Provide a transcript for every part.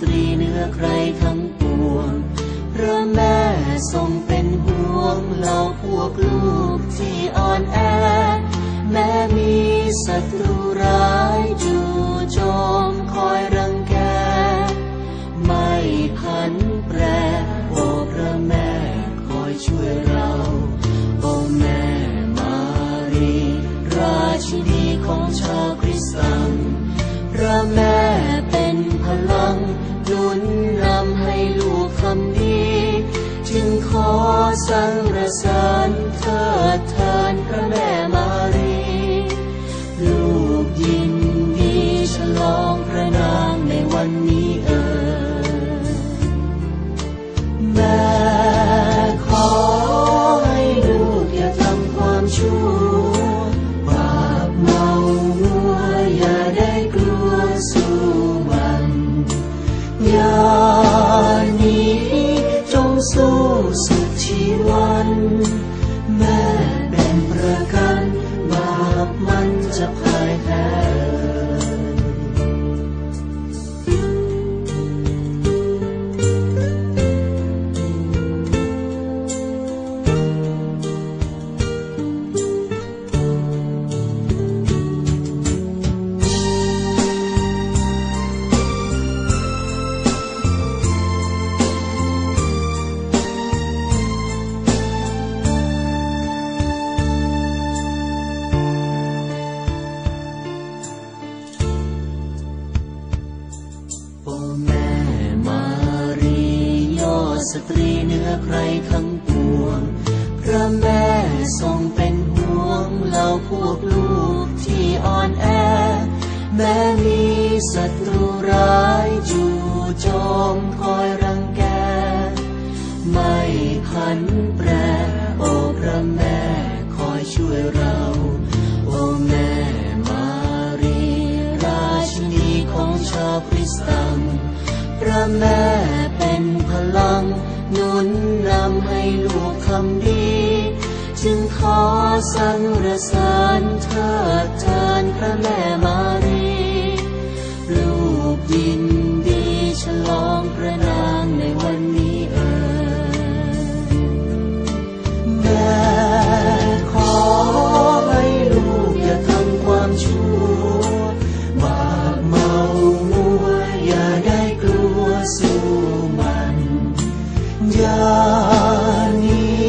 ตรีเหนือใครทั้งปวงพระแม่ทรงเป็นห่วงเราพวกลูกที่อ่อนแอ แม้มีศัตรูร้ายจู่โจมคอยรังแก ไม่พันแปรโอพระแม่คอยช่วยเราโอแม่มารี ราชินีของชาวคริสต์พระแม่ ส จะพ่ายแพ้ แม่มารียอดสตรีเหนือใครทั้งปวง พระแม่ทรงเป็นห่วงเราพวกลูกที่อ่อนแอ แม้มีศัตรูร้ายจู่โจมคอยรังแก ไม่พันแปรโอ้พระแม่คอยช่วยเรา โอ้แม่มารีราชินีของชาวคริสต์ ระแม่เป็นพลัง หนุนนำให้ลูกคำดี จึงขอสรรเสริญเธอเทินพระแม่ นี้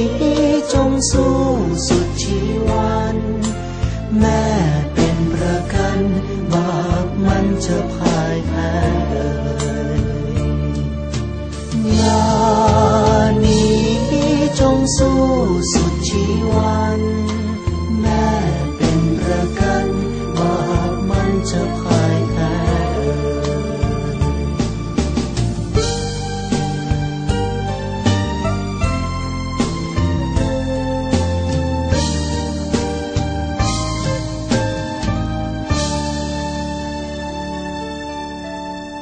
จงสู้สุดชีวัน แม่เป็นประกันบาปมันจะพ่ายแพ้เอ่ยอย่านี้จงสู้สุดชีวัน